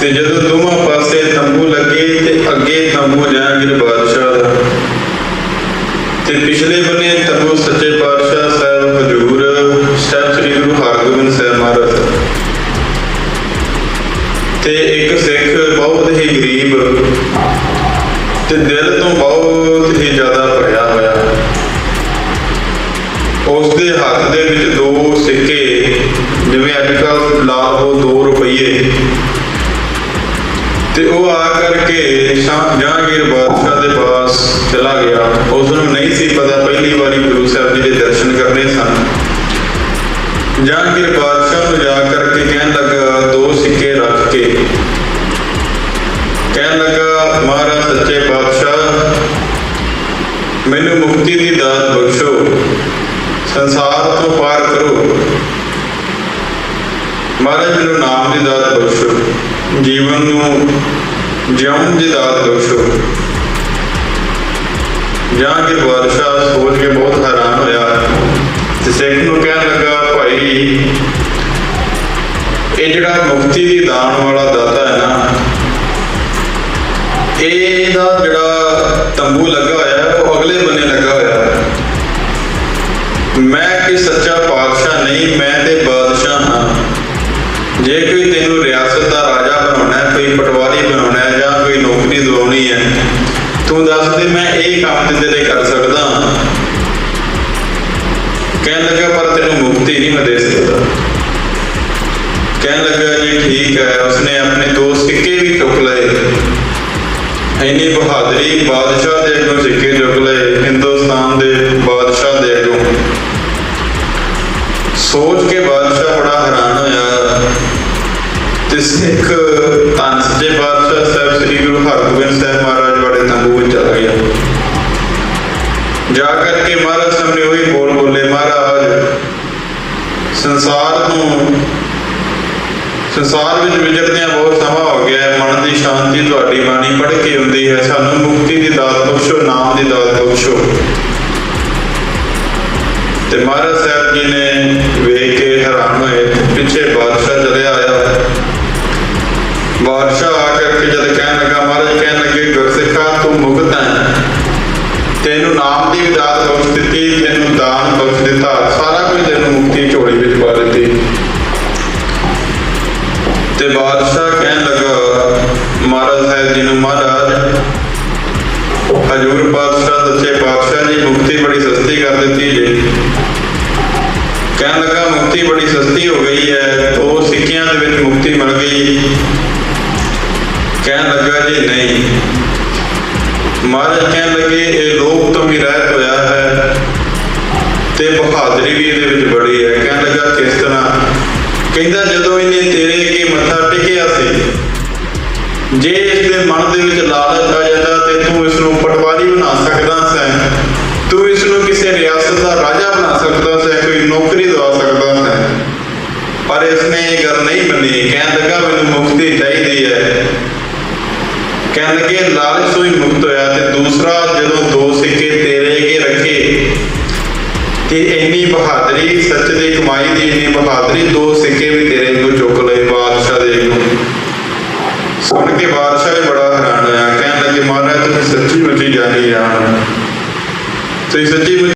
ਤੇ ਜਦੋਂ ਦੋਵਾਂ ਪਾਸੇ ਤੰਬੂ ਲੱਗੇ ਤੇ ਅੱਗੇ ਤੰਬੂ ਜਹਾਂਗੀਰ ਬਾਦਸ਼ਾਹ ਦਾ। ਤੇ ਪਿਛਲੇ ਬੰਨੇ ਤੰਬੂ ਸੱਚੇ ਪਾਤਸ਼ਾਹ ਸਾਹਿਬ ਹਜੂਰ ਸਾਹਿਬ ਸ੍ਰੀ ਗੁਰੂ ਹਰਗੋਬਿੰਦ ਸਾਹਿਬ ਮਹਾਰਾਜ। ਤੇ ਇੱਕ ਸਿੱਖ ਬਹੁਤ ਹੀ ਗਰੀਬ ਤੇ ਦਿਲ ਤੋਂ ਬਹੁਤ ਹੀ ਜ਼ਿਆਦਾ ਭਰਿਆ ਹੋਇਆ। ਉਸ ਦੇ ਹੱਥ ਦੇ ਵਿੱਚ ਦੋ ਸਿੱਕੇ, ਜਿਵੇਂ ਅੱਜ ਕੱਲ੍ਹ ਲਾਲ ਲਓ ਜਹਾਂਗੀਰ ਬਾਦਸ਼ਾਹ ਦੇ ਪਾਸ ਚਲਾ ਗਿਆ। ਉਸ ਨੂੰ ਨਹੀਂ ਸੀ ਪਤਾ ਪਹਿਲੀ ਵਾਰੀ ਗੁਰੂ ਸਾਹਿਬ ਜੀ ਦੇ ਦਰਸ਼ਨ ਕਰਨੇ ਸਨ। ਜਹਾਂਗੀਰ ਬਾਦਸ਼ਾਹ ਨੂੰ ਜਾ ਕਰਕੇ ਕਹਿਣ ਲੱਗਾ, ਦੋ ਸਿੱਕੇ ਰੱਖ ਕੇ। ਕਹਿਣ ਲੱਗਾ, ਮਹਾਰਾਜ, ਸੱਚੇ ਪਾਤਸ਼ਾਹ, ਮੈਨੂੰ ਮੁਕਤੀ ਦੀ ਦਾਤ ਬਖਸ਼ੋ। ਸੰਸਾਰ ਤੋਂ ਪਾਰ ਕਰੋ। ਮਹਾਰਾਜ, ਮੈਨੂੰ ਨਾਮ ਦੀ ਦਾਤ ਬਖਸ਼ੋ। ਜੀਵਨ ਨੂੰ ਜਿਉਣ ਦੀ ਦਾਤ ਬਖਸ਼ੋ। ਜਾਂ ਕਿ ਬਾਦਸ਼ਾਹ ਸੋਚ ਕੇ ਬਹੁਤ ਹੈਰਾਨ ਹੋਇਆ। ਤੇ ਸਿੱਖ ਨੂੰ ਕਹਿਣ ਲੱਗਾ, ਭਾਈ, ਇਹ ਜਿਹੜਾ ਮੁਕਤੀ ਦੀ ਦਾਨ ਵਾਲਾ ਦਾਤਾ ਹੈ ਨਾ ਇਹਦਾ ਜਿਹੜਾ ਤੰਬੂ ਲੱਗਾ ਤੂੰ ਦੱਸ ਦੇ, ਮੈਂ ਇਹ ਕੰਮ ਤੇ ਤੇਰੇ ਕਰ ਸਕਦਾ ਕਹਿਣ ਲੱਗਾ, ਪਰ ਤੈਨੂੰ ਮੁਕਤੀ ਨਹੀਂ ਮੈਂ ਦੇ ਸਕਦਾ। ਕਹਿਣ ਲੱਗਾ ਜੀ ਠੀਕ ਹੈ, ਉਸਨੇ ਆਪਣੇ ਦੋ ਸਿੱਕੇ ਵੀ ਚੁੱਕ ਲਏ। ਇੰਨੀ ਬਹਾਦਰੀ ਬਾਦਸ਼ਾਹ ਦੇ ਅੱਗੋਂ ਸਿੱਕੇ ਚੁੱਕ ਲਏ, ਹਿੰਦੁਸਤਾਨ ਦੇ ਬਾਦਸ਼ਾਹ ਦੇ ਅੱਗੋਂ। ਸੋਚ ਕੇ ਬਾਦਸ਼ਾਹ ਬੜਾ ਹੈਰਾਨ ਹੋਇਆ। ਤੇ ਸਿੱਖ ਧੰਨ ਸੱਚੇ ਬਾਦਸ਼ਾਹ ਸਾਹਿਬ ਸ੍ਰੀ ਗੁਰੂ ਹਰਗੋਬਿੰਦ ਸਾਹਿਬ ਸੰਸਾਰ ਨੂੰ ਸੰਸਾਰ ਵਿੱਚ ਵਿਚਰਦਿਆਂ ਬਹੁਤ ਸਮਾਂ ਹੋ ਗਿਆ ਹੈ। ਮਨ ਦੀ ਸ਼ਾਂਤੀ ਤੁਹਾਡੀ ਬਾਣੀ ਪੜ੍ਹ ਕੇ ਹੁੰਦੀ ਹੈ। ਸਾਨੂੰ ਮੁਕਤੀ ਦੀ ਦਾਤ ਬਖਸ਼ੋ ਨਾਮ ਦੀ ਦਾਤ ਬਖਸ਼ੋ ਤੇ ਮਹਾਰਾਜ ਸਾਹਿਬ ਜੀ ਨੇ ਵੇਖ ਕੇ ਹੈਰਾਨ ਹੋਏ। ਪਿੱਛੇ ਬਾਦਸ਼ਾਹ ਚਲਿਆ ਆਇਆ। ਬਾਦਸ਼ਾਹ ਆ ਕਰਕੇ ਜਦ ਕਹਿਣ ਲੱਗਾ, ਮਹਾਰਾਜ, ਕਹਿਣ ਲੱਗੇ, ਗੁਰਸਿੱਖਾ, ਤੂੰ ਮੁਕਤ ਹੈ। ਤੈਨੂੰ ਨਾਮ ਦੀ ਦਾਤ ਬਖਸ਼ ਦਿੱਤੀ ਜੀ ਨੂੰ ਮਹਾਰਾਜ। ਹਜੂਰ ਪਾਤਸ਼ਾਹ ਸੱਚੇ ਪਾਤਸ਼ਾਹ ਜੀ, ਮੁਕਤੀ ਬੜੀ ਸਸਤੀ ਕਰ ਦਿੱਤੀ ਜੀ। ਕਹਿਣ ਲੱਗਾ, ਮੁਕਤੀ ਬੜੀ ਸਸਤੀ ਹੋ ਗਈ ਹੈ, ਦੋ ਸਿੱਕਿਆਂ ਦੇ ਵਿੱਚ ਮੁਕਤੀ ਮਿਲ ਗਈ। ਕਹਿਣ ਲੱਗਾ ਜੀ, ਨਹੀਂ। ਮਹਾਰਾਜ ਕਹਿਣ ਲੱਗੇ, ਇਹ ਲੋਕ ਤੋਂ ਵੀ ਰਹਿਤ ਹੋਇਆ ਹੈ ਤੇ ਬਹਾਦਰੀ ਵੀ ਇਹਦੇ ਵਿੱਚ ਬੜੀ ਹੈ। ਕਹਿਣ ਲੱਗਾ, ਕਿਸ ਤਰ੍ਹਾਂ? ਕਹਿੰਦਾ, ਜਦੋਂ ਇਹਨੇ ਤੇਰੇ ਅੱਗੇ ਮੱਥਾ ਟੇਕਿਆ ਸੀ ਜੇ ਇਸ ਦੇ ਮਨ ਦੇ ਵਿੱਚ ਲਾਲਚ ਆ ਜਾਂਦਾ ਤੇ ਤੂੰ ਇਸ ਨੂੰ ਪਟਵਾਰੀ ਬਣਾ ਸਕਦਾ ਸੈਂ। ਤੂੰ ਇਸ ਨੂੰ ਕਿਸੇ ਰਿਆਸਤ ਦਾ ਰਾਜਾ ਬਣਾ ਸਕਦਾ ਸੈਂ, ਕੋਈ ਨੌਕਰੀ ਦਵਾ ਸਕਦਾ ਸੈਂ। ਪਰ ਇਸ ਨੇ ਇਹ ਗੱਲ ਨਹੀਂ ਮੰਨੀ। ਕਹਿਣ ਲੱਗਾ, ਮੈਨੂੰ ਮੁਕਤੀ ਚਾਹੀਦੀ ਹੈ। ਕਹਿਣ ਲੱਗੇ, ਲਾਲਚ ਤੋਂ ਹੀ ਮੁਕਤ ਹੋਇਆ ਤੇ ਦੂਸਰਾ ਜਦੋਂ ਦੋ ਸਿੱਕੇ ਤੇਰੇ ਅੱਗੇ ਰੱਖੇ, ਤੇ ਇੰਨੀ ਬਹਾਦਰੀ, ਸੱਚ ਦੀ ਕਮਾਈ ਦੀ ਇੰਨੀ ਬਹਾਦਰੀ, ਦੋ ਸਿੱਕੇ ਵੀ ਤੇਰੇ ਕੋਲ ਚੁੱਕ ਲਏ ਬਾਦਸ਼ਾਹ ਦੇ ਕੋਲ ਸੁਣ ਕੇ ਬਾਦਸ਼ਾਹ ਵੀ ਬੜਾ ਹੈਰਾਨ ਹੋਇਆ, ਕਹਿਣ ਲੱਗੇ, ਮਹਾਰਾਜ, ਤੁਸੀਂ ਸੱਚੀ ਮੁੱਚੀ ਜਾਣੀ ਆ। ਤੁਸੀਂ ਸੱਚੀ